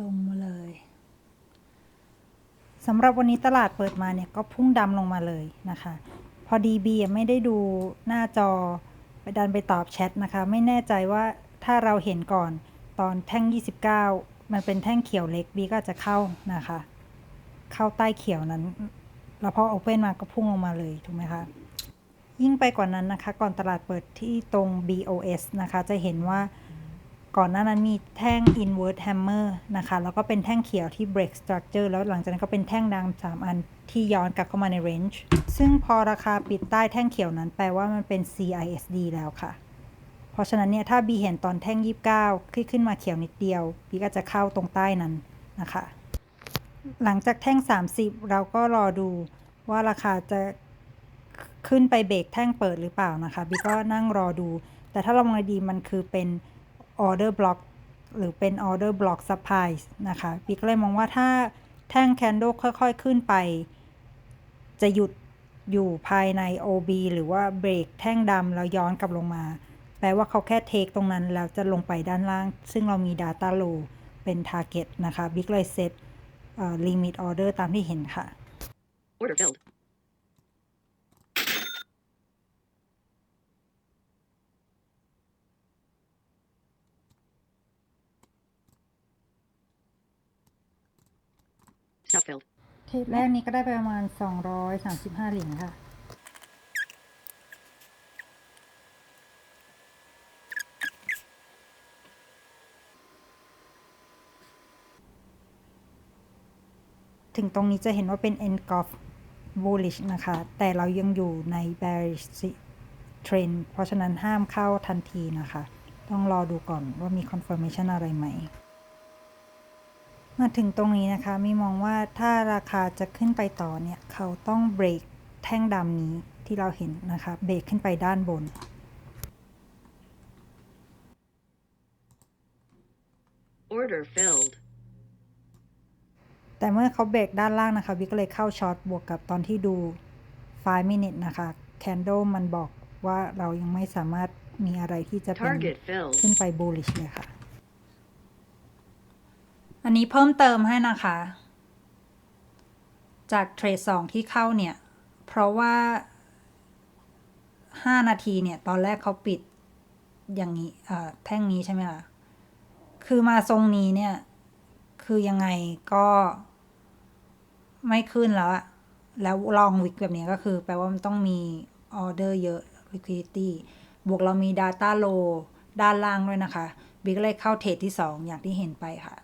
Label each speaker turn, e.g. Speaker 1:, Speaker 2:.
Speaker 1: ลงมาเลยสำหรับวันนี้ตลาดเปิดมาเนี่ยก็พุ่งดำลงมาเลยนะคะ พอดีบีไม่ได้ดูหน้าจอไปดันไปตอบแชทนะคะ ไม่แน่ใจว่าถ้าเราเห็นก่อนตอนแท่ง 29 มันเป็นแท่งเขียวเล็กบีก็จะเข้านะคะ เข้าใต้เขียวนั้น แล้วพอโอเ n นมาก็พุ่งลงมาเลยถูกไหมคะ ยิ่งไปกว่านั้นนะคะ ก่อนตลาดเปิดที่ตรง BOS นะคะ จะเห็นว่า ก่อนหน้านั้นมีแท่ง invert hammer นะคะ แล้วก็เป็นแท่งเขียวที่ break structure แล้วหลังจากนั้นก็เป็นแท่งดำสามอันที่ย้อนกลับเข้ามาใน range ซึ่งพอราคาปิดใต้แท่งเขียวนั้นแปลว่ามันเป็น CISD แล้วค่ะ เพราะฉะนั้นเนี่ยถ้าบีเห็นตอนแท่ง 29ขึ้นขึ้นมาเขียวนิดเดียวบีก็จะเข้าตรงใต้นั้นนะคะ หลังจากแท่ง 30 เราก็รอดูว่าราคาจะขึ้นไปเบรกแท่งเปิดหรือเปล่านะคะบีก็นั่งรอดู แต่ถ้าเรามองดีมันคือเป็น order block หรือเป็น order block supply นะคะบีก็เลยมองว่าถ้าแท่ง candle ค่อยๆขึ้นไป จะหยุดอยู่ภายใน OB หรือว่าเบรกแท่งดำแล้วย้อนกลับลงมา แปลว่าเขาแค่เทคตรงนั้น แล้วจะลงไปด้านล่าง ซึ่งเรามี data low เป็น target นะคะ บิ๊กเลยเซต limit order ตามที่เห็นค่ะ
Speaker 2: Order filled. Stop filled.
Speaker 1: เทปแรกนี้ก็ได้ไปประมาณ 235 เหรียญค่ะ ถึงตรงนี้จะเห็นว่าเป็น engulf bullish นะคะ แต่เรายังอยู่ใน bearish trend เพราะฉะนั้นห้ามเข้าทันทีนะคะ ต้องรอดูก่อนว่ามี confirmation อะไรไหม มาถึงตรงนี้นะคะมีมองว่าถ้าราคาจะขึ้นไปต่อเนี่ย เขาต้องเบรกแท่งดำนี้ที่เราเห็นนะคะ เบรกขึ้นไปด้านบน
Speaker 2: Order filled.
Speaker 1: แต่เมื่อเขาเบรกด้านล่างนะคะวิกก็เลยเข้าช็อตบวกกับตอนที่ดู 5 minute นะคะ candle มันบอกว่าเรายังไม่สามารถมีอะไรที่จะเป็น
Speaker 2: Target filled.
Speaker 1: ขึ้นไป bullish เลยค่ะ อันนี้เพิ่มเติมให้นะคะ จากเทรดสองที่เข้าเนี่ย เพราะว่า 5 นาทีเนี่ย ตอนแรกเขาปิดอย่างนี้แท่งนี้ใช่ไหมคะคือมาทรงนี้เนี่ย คือยังไงก็ไม่ขึ้นแล้วอะแล้วลองวิกแบบนี้ก็คือ แปลว่ามันต้องมีออเดอร์เยอะ liquidity บวกเรามี Data Low ด้านล่างด้วยนะคะ บิ๊กเลยเข้าเทรดที่ 2 อย่างที่เห็นไปค่ะ